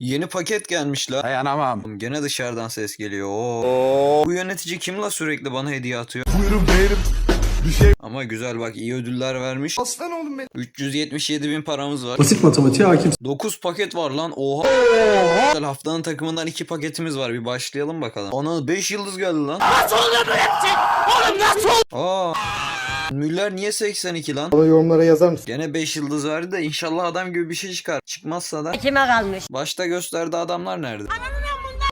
Yeni paket gelmiş la. Dayanamam. Oğlum Gene dışarıdan ses geliyor. Oo. Bu yönetici kim la sürekli bana hediye atıyor? Buyurun beyim. Bir şey. Ama güzel bak iyi ödüller vermiş. Aslan oğlum benim. 377 bin paramız var. Basit matematiğe hakim. 9 paket var lan. Oha. Güzel, Haftanın takımından 2 paketimiz var. Bir başlayalım bakalım. Ana 5 yıldız geldi lan. Nasıl oluyor böyle Oğlum nasıl Aa. Müller niye 82 lan? Bana yorumlara yazar mısın? Gene 5 yıldız verdi de inşallah adam gibi bir şey çıkar. Çıkmazsa da Kime kalmış? başta gösterdi adamlar nerede?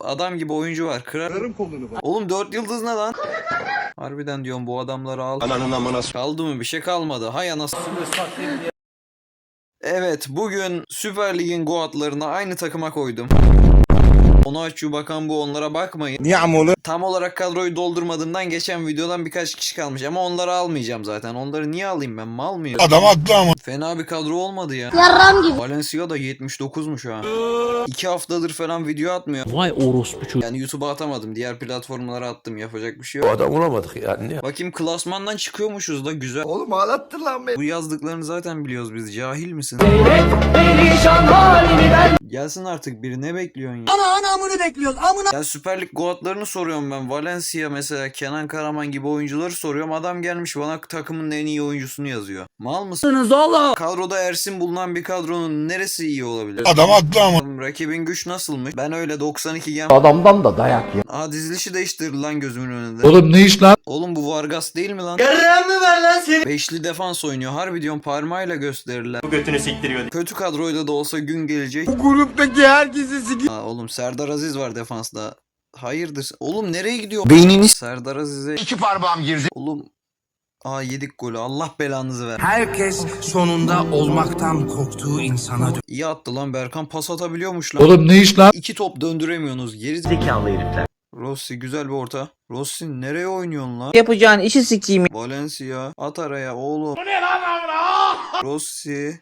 Adam gibi oyuncu var. Kırar. Kırarım kolunu bak. Oğlum 4 yıldız ne lan? Harbiden diyorum bu adamları al. Ananın amına Kaldı mı bir şey kalmadı. Hay anasını. Evet bugün Süper Lig'in Goatlarını aynı takıma koydum. Onu açıyor bakan bu onlara bakmayın. Niye amolu? Tam olarak kadroyu doldurmadığımdan geçen videodan birkaç kişi kalmış ama onları almayacağım zaten. Onları niye alayım ben mal mıyım? Adam haklı ama. Fena bir kadro olmadı ya. Yarram gibi. Valencia da 79'muş ha. 2 haftadır falan video atmıyor. Vay orospu çocuğu. Yani YouTube'a atamadım. Diğer platformlara attım. Yapacak bir şey yok. adam bulamadık yani. Bakayım klasmandan çıkıyormuşuz da güzel. Oğlum ağlattın lan beni. Bu yazdıklarını zaten biliyoruz biz. Cahil misin? Gelsin artık biri ne bekliyorsun ya? Ana anamını bekliyoruz amına. Ya Süper Lig goatlarını soruyorum ben. Valencia mesela Kenan Karaman gibi oyuncuları soruyorum. Adam gelmiş bana takımın en iyi oyuncusunu yazıyor. Mal mısın? oğlum. Kadroda Ersin bulunan bir kadronun neresi iyi olabilir? Adam haklı ama. Rakibin güç nasılmış? Ben öyle 92 gem. Adamdan da dayak ye. Aa dizilişi değiştirdi lan gözümün önünde. Oğlum ne iş lan? Oğlum bu Vargas değil mi lan? Yarram mı var lan senin? Beşli defans oynuyor. Harbi diyorum parmağıyla gösterirler. Bu götünü siktiriyor. Kötü kadroyla da olsa gün gelecek. Bu gruptaki herkesi siki. Aa, oğlum Serdar Aziz var defansta. Hayırdır? Oğlum nereye gidiyor? Beyniniz. Serdar Aziz'e. İki parmağım girdi. Oğlum. Aa yedik golü. Allah belanızı ver. Herkes sonunda olmaktan korktuğu insana dön. İyi attı lan Berkan pas atabiliyormuş lan. Oğlum ne iş lan? İki top döndüremiyorsunuz. Geri zekalı herifler. Rossi güzel bir orta. Rossi nereye oynuyorsun lan? Yapacağın işi sikeyim. Valencia at araya oğlum. Rossi.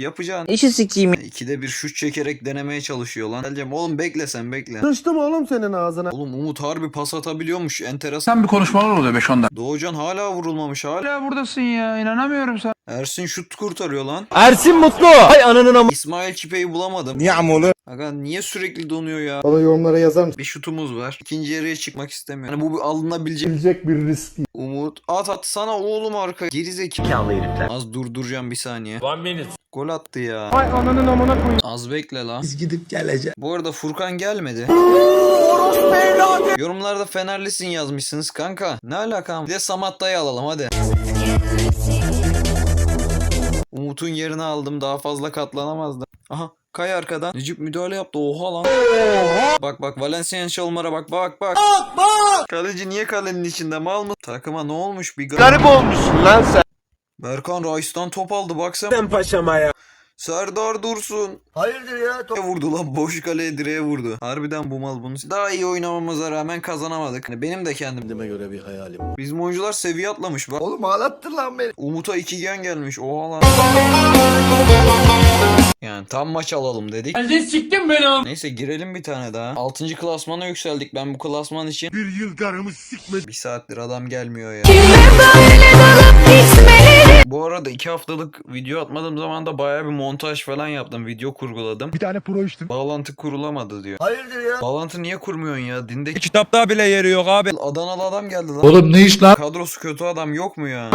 Uf, Yapacağın. İşi sikeyim. İkide bir şut çekerek denemeye çalışıyor lan. Geleceğim oğlum bekle sen bekle. Sıçtım oğlum senin ağzına. Oğlum Umut harbi pas atabiliyormuş. Enteresan. Sen bir konuşmalar oluyor 5-10 dakika. Doğucan hala vurulmamış hala. Hala buradasın ya inanamıyorum sana. Ersin şut kurtarıyor lan. Ersin Mutlu. Hay ananın ama. İsmail Çipe'yi bulamadım. Niye amolu? Aga niye sürekli donuyor ya? Bana yorumlara yazar mısın? Bir şutumuz var. İkinci yarıya çıkmak istemiyor. Hani bu bir alınabilecek Bilecek bir risk değil. Umut. At atsana oğlum arka. Geri zekalı herifler. Az durduracağım bir saniye. One minute. Gol attı ya. Ay ananın amına koyayım. Az bekle la. Biz gidip geleceğiz. Bu arada Furkan gelmedi. Yorumlarda Fenerlisin yazmışsınız kanka. Ne alakam? Bir de Samatta'yı alalım hadi. Umut'un yerini aldım. Daha fazla katlanamazdım. Aha kay arkadan. Necip müdahale yaptı. Oha lan. Bak bak Valencia'nın şalmara bak bak bak. Bak bak. Kaleci niye kalenin içinde mal mı? Takıma ne olmuş bir garip. olmuşsun lan sen. Berkan Rice'dan top aldı baksana. Sen paşama ya. Serdar Dursun. Hayırdır ya? Direğe vurdu lan boş kaleye direğe vurdu. Harbiden bu mal bunu. Daha iyi oynamamıza rağmen kazanamadık. Hani benim de kendim. Kendime göre bir hayalim. Bizim oyuncular seviye atlamış bak. Oğlum ağlattın lan beni. Umut'a iki gen gelmiş. Oha lan. Yani tam maç alalım dedik. Sen siktin beni. Neyse girelim bir tane daha. 6. klasmana yükseldik. Ben bu klasman için Bir yıl karımı sikmedi. bir saattir adam gelmiyor ya. Bu arada iki haftalık video atmadığım zaman da baya bir montaj falan yaptım. Video kurguladım. Bir tane pro içtim. Bağlantı kurulamadı diyor. Hayırdır ya? Bağlantı niye kurmuyorsun ya? Dinde Kitapta bile yeri yok abi. Adanalı adam geldi lan. Oğlum ne iş lan? Kadrosu kötü adam yok mu ya?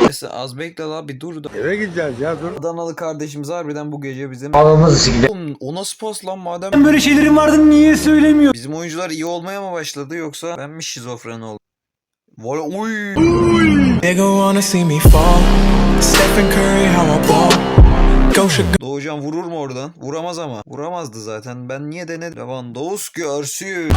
Neyse az bekle la bir dur da. Eve gideceğiz ya dur. Adanalı kardeşimiz harbiden bu gece bizim... Ananızı sikeyim. Oğlum o nasıl pas lan madem? Böyle şeylerin vardı niye söylemiyor? Bizim oyuncular iyi olmaya mı başladı yoksa ben mi şizofren oldum? Vay oy. Nigga wanna see me fall. Stephen Curry, how I ball. Go sugar. Doğucan vurur mu oradan? Vuramaz ama. Vuramazdı zaten. Ben niye denedim? Lewandowski Ersin.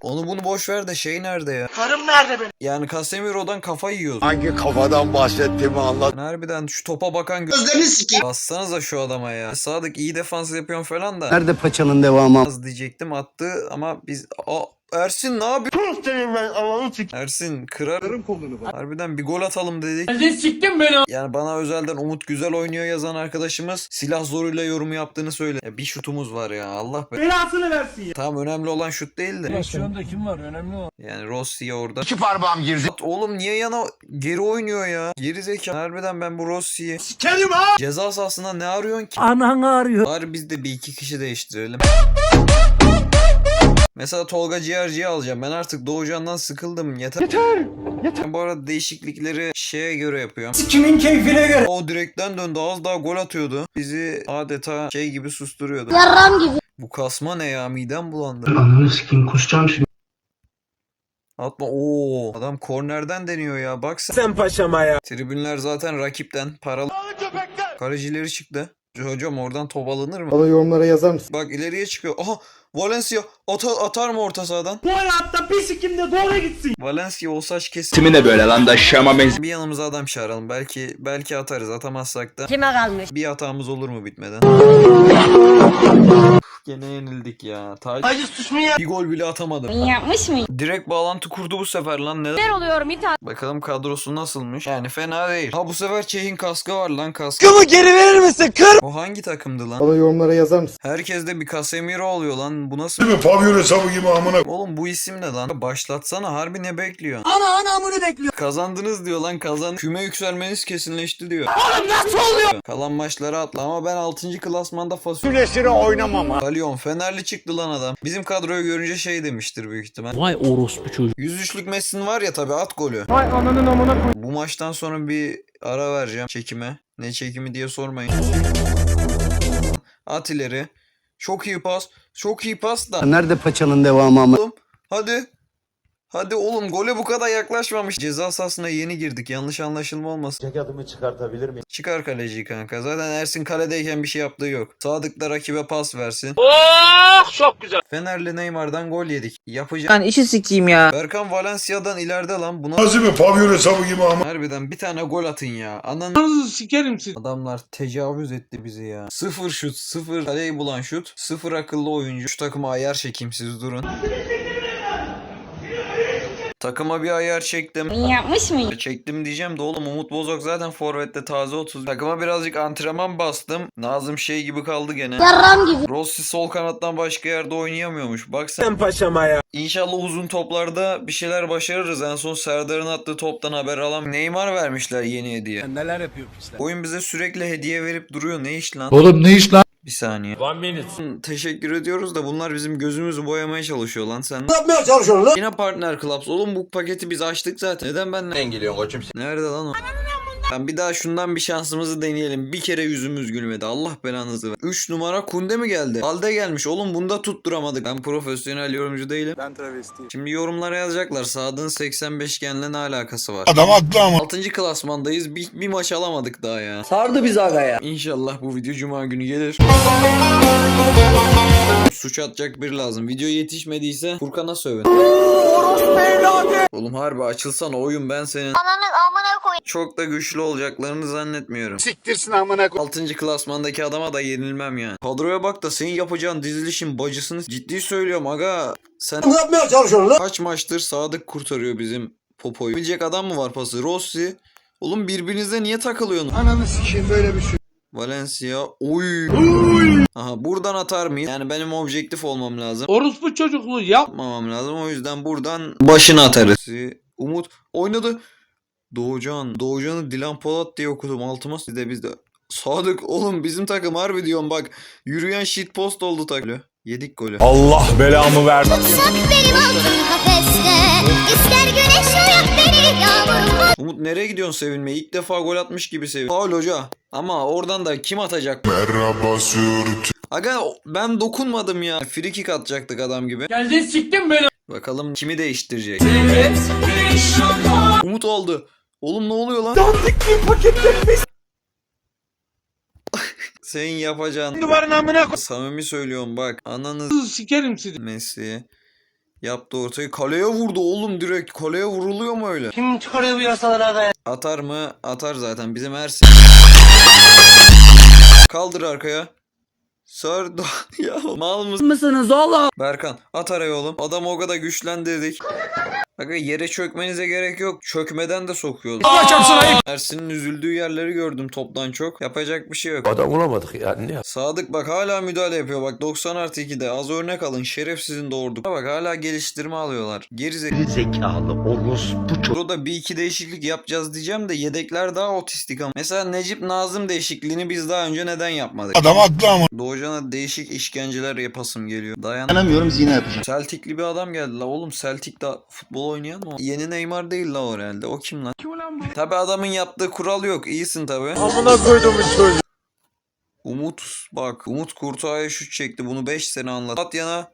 Onu bunu boş ver de şey nerede ya? Karım nerede benim? Yani Casemiro'dan kafa yiyoruz. Hangi kafadan bahsettiğimi anlat. Yani harbiden şu topa bakan Gözlerini sikeyim. Bassanıza şu adama ya. Sadık iyi defans yapıyorsun falan da. Nerede paçanın devamı? Az diyecektim attı ama biz o Ersin ne yapıyorsun? Ersin kırarım kolunu bak. Harbiden bir gol atalım dedik. Geldin siktin beni. Yani bana özelden Umut güzel oynuyor yazan arkadaşımız silah zoruyla yorum yaptığını söyle. Ya bir şutumuz var ya Allah be. Belasını versin ya. Tamam önemli olan şut değil de. Pozisyonda kim var önemli o. Yani Rossi orada. İki parmağım girdi. At Oğlum niye yana geri oynuyor ya? Geri zeka. Harbiden ben bu Rossi'yi. Sikerim ha. Ceza sahasında ne arıyorsun ki? Ananı arıyor. Bari biz de bir iki kişi değiştirelim. Mesela Tolga Ciğerci'yi alacağım. Ben artık Doğucan'dan sıkıldım. Yeter. Yeter. Yeter. Ben bu arada değişiklikleri şeye göre yapıyorum. Kimin keyfine göre. O direkten döndü. Az daha gol atıyordu. Bizi adeta şey gibi susturuyordu. Yarram gibi. Bu kasma ne ya? Midem bulandı. Ananı sikeyim kusacağım şimdi. Atma. Oo. Adam kornerden deniyor ya. Bak sen. Sen paşama ya. Tribünler zaten rakipten paralı. Kalecileri çıktı. Hocam oradan top alınır mı? Bana yorumlara yazar mısın? Bak ileriye çıkıyor. Aha Valencia ata- atar mı orta sahadan? Bu hayatta bir sikim de doğru gitsin. Valencia o saç kesin. Timin de böyle lan da şama benziyor. Bir yanımıza adam çağıralım. Belki belki atarız. Atamazsak da Kime kalmış? bir hatamız olur mu bitmeden? Gene yenildik ya. Ta- bir gol bile atamadım. Yapmış mı? Direkt bağlantı kurdu bu sefer lan. Ne? Neler oluyor Mithat? Bakalım kadrosu nasılmış. Yani fena değil. Ha bu sefer Çeh'in kaskı var lan kaskı. Kımı geri verir misin kır? O hangi takımdı lan? Bana yorumlara yazar mısın? Herkeste bir Casemiro oluyor lan. Bu nasıl? Değil mi? Pavyon hesabı gibi amına. Oğlum bu isim ne lan? Başlatsana harbi ne bekliyorsun? Ana anamını bekliyor. Kazandınız diyor lan kazan. Küme yükselmeniz kesinleşti diyor. Oğlum nasıl oluyor? Kalan maçlara atla ama ben 6. klasmanda fasulye. Güneşlere oynamam ha. Galyon Fenerli çıktı lan adam. Bizim kadroyu görünce şey demiştir büyük ihtimal. Vay orospu çocuk. 103'lük Messi'nin var ya tabi at golü. Vay ananın amına koy. Bu maçtan sonra bir ara vereceğim çekime. Ne çekimi diye sormayın. At ileri. Çok iyi pas. Çok iyi pas da. Nerede paçanın devamı ama? Hadi. Hadi oğlum gole bu kadar yaklaşmamış. Ceza sahasına yeni girdik. Yanlış anlaşılma olmasın. Ceketimi çıkartabilir miyim? Çıkar kaleciyi kanka. Zaten Ersin kaledeyken bir şey yaptığı yok. Sadık da rakibe pas versin. Oh çok güzel. Fenerli Neymar'dan gol yedik. Yapacak. Lan işi sikeyim ya. Berkan Valencia'dan ileride lan. Buna Nasıl mi? Pavyon hesabı gibi ama. harbiden bir tane gol atın ya. Ananı Sikerim sizi. Adamlar tecavüz etti bizi ya. Sıfır şut, sıfır kaleyi bulan şut, sıfır akıllı oyuncu. Şu takıma ayar çekeyim siz durun. Takıma bir ayar çektim. Yapmış mı? Çektim diyeceğim de oğlum Umut Bozok zaten forvette taze 30. Takıma birazcık antrenman bastım. Nazım şey gibi kaldı gene. Yarram gibi. Rossi sol kanattan başka yerde oynayamıyormuş. Bak sen. Sen paşama ya. İnşallah uzun toplarda bir şeyler başarırız. En son Serdar'ın attığı toptan haber alan Neymar vermişler yeni hediye. Neler yapıyor pisler. Oyun bize sürekli hediye verip duruyor. Ne iş lan? Oğlum ne iş lan? Bir saniye. One minute. Hı, Teşekkür ediyoruz da bunlar bizim gözümüzü boyamaya çalışıyor lan sen. yapmaya çalışıyorsun lan? Yine partner clubs. Oğlum bu paketi biz açtık zaten. Neden ben Sen geliyorsun koçum. Nerede lan o? Ben bir daha şundan bir şansımızı deneyelim. Bir kere yüzümüz gülmedi. Allah belanızı ver. 3 numara Kunde mi geldi? Halde gelmiş. Oğlum bunda tutturamadık. Ben profesyonel yorumcu değilim. Ben travestiyim. Şimdi yorumlara yazacaklar. Sadık'ın 85 genle ne alakası var? Adam haklı ama. 6. klasmandayız. Bir, bir maç alamadık daha ya. Sardı bizi aga ya. İnşallah bu video cuma günü gelir. Suç atacak biri lazım. Video yetişmediyse Furkan'a sövün. Oğlum harbi açılsana oyun ben senin. Ananın amına koy. Çok da güçlü olacaklarını zannetmiyorum. Siktirsin amına koy. 6. klasmandaki adama da yenilmem yani. Kadroya bak da senin yapacağın dizilişin bacısını ciddi söylüyorum aga. Sen Ne yapmaya çalışıyorsun lan? kaç maçtır Sadık kurtarıyor bizim popoyu. Bilecek adam mı var pası? Rossi. Oğlum birbirinize niye takılıyorsunuz? Ananı sikeyim böyle bir şey. Valencia. Oy. Aha buradan atar mıyız? Yani benim objektif olmam lazım. Orospu çocukluğu yap. Yapmamam lazım. O yüzden buradan başını atarız. Umut oynadı. Doğucan. Doğucan'ı Dilan Polat diye okudum. Altıma biz de biz de. Sadık oğlum bizim takım harbi diyorum bak. Yürüyen shitpost oldu takım. Yedik golü. Allah belamı ver. Benim altın kafeste. İster güneş uyak beni yağmurum. Umut nereye gidiyorsun sevinmeye? İlk defa gol atmış gibi sevin. Faul hoca. Ama oradan da kim atacak? Merhaba sürt. Aga ben dokunmadım ya. Free kick atacaktık adam gibi. Geldin siktin beni. Bakalım kimi değiştirecek. Umut oldu. Oğlum ne oluyor lan? Senin yapacağın. Duvarın amına koy. Samimi söylüyorum bak. Ananı Sikerim sizi. Messi yaptı ortayı. Kaleye vurdu oğlum direkt. Kaleye vuruluyor mu öyle? Kim çıkarıyor bu yasaları aga ya? Atar mı? Atar zaten. Bizim Ersin. Kaldır arkaya. Serdar ya mal mısın? Mısınız oğlum? Berkan at araya oğlum. Adamı o kadar güçlendirdik. Aga yere çökmenize gerek yok. Çökmeden de sokuyoruz. Allah çarpsın ayıp. Ersin'in üzüldüğü yerleri gördüm toptan çok. Yapacak bir şey yok. Adam bulamadık yani ne Sadık bak hala müdahale yapıyor. Bak 90 artı 2'de az örnek alın. Şerefsizin doğurduk. Bak hala geliştirme alıyorlar. Gerizekalı. Zekalı orospu Burada bir iki değişiklik yapacağız diyeceğim de yedekler daha otistik ama. Mesela Necip Nazım değişikliğini biz daha önce neden yapmadık? Adam haklı ama. Doğucan'a değişik işkenceler yapasım geliyor. Dayan. Dayanamıyorum zina yapacağım. Celtic'li bir adam geldi la oğlum Celtic'te futbol oynayan mı? o? Yeni Neymar değil la o herhalde. O kim lan? Kim ulan bu? Tabi adamın yaptığı kural yok. İyisin tabi. Amına koydum çocuğu. Umut bak Umut Kurtağ'a şut çekti. Bunu 5 sene anlat. At yana.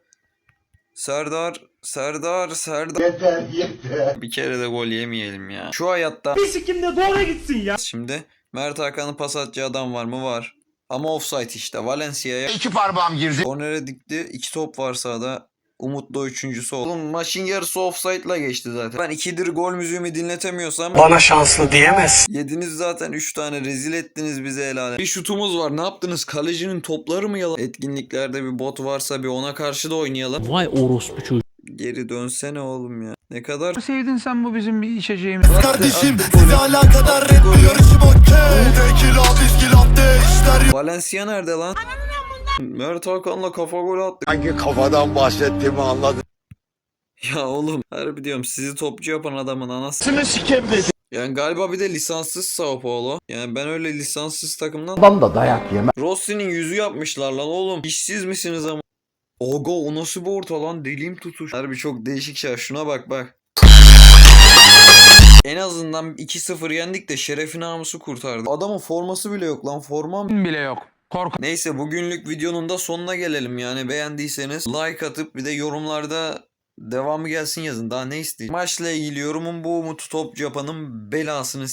Serdar Serdar Serdar. Yeter yeter. Bir kere de gol yemeyelim ya. Şu hayatta. Bir sikimde doğru gitsin ya. Şimdi Mert Hakan'ın pas atacağı adam var mı? Var. Ama offside işte. Valencia'ya İki parmağım girdi. kornere dikti. İki top var sahada. Umut da üçüncüsü oldu. Oğlum maçın yarısı offside'la geçti zaten. Ben ikidir gol müziğimi dinletemiyorsam Bana şanslı diyemez. yediniz zaten 3 tane rezil ettiniz bize helal. Bir şutumuz var. Ne yaptınız? Kalecinin topları mı yalan? Etkinliklerde bir bot varsa bir ona karşı da oynayalım. Vay orospu çocuğu. Geri dönsene oğlum ya. Ne kadar Sevdin sen bu bizim bir içeceğimiz. Kardeşim size alakadar bir yarışım okey. Tekila viski latte işler Valencia nerede lan? Mert Hakan'la kafa gol attı. Hangi kafadan bahsettiğimi anladın. Ya oğlum harbi diyorum sizi topçu yapan adamın anası. Sını sikem dedi. Yani galiba bir de lisanssız Sao Paulo. Yani ben öyle lisanssız takımdan Adam da dayak yeme. Rossi'nin yüzü yapmışlar lan oğlum. İşsiz misiniz ama? Ogo o nasıl bir orta lan? Deliğim tutuş. Harbi çok değişik şey. Şuna bak bak. En azından 2-0 yendik de şerefi namusu kurtardı. Adamın forması bile yok lan. Formam bile yok. Korku. Neyse bugünlük videonun da sonuna gelelim yani beğendiyseniz like atıp bir de yorumlarda devamı gelsin yazın daha ne isteyeyim. Maçla ilgili yorumum bu Umut Topçu yapanın belasını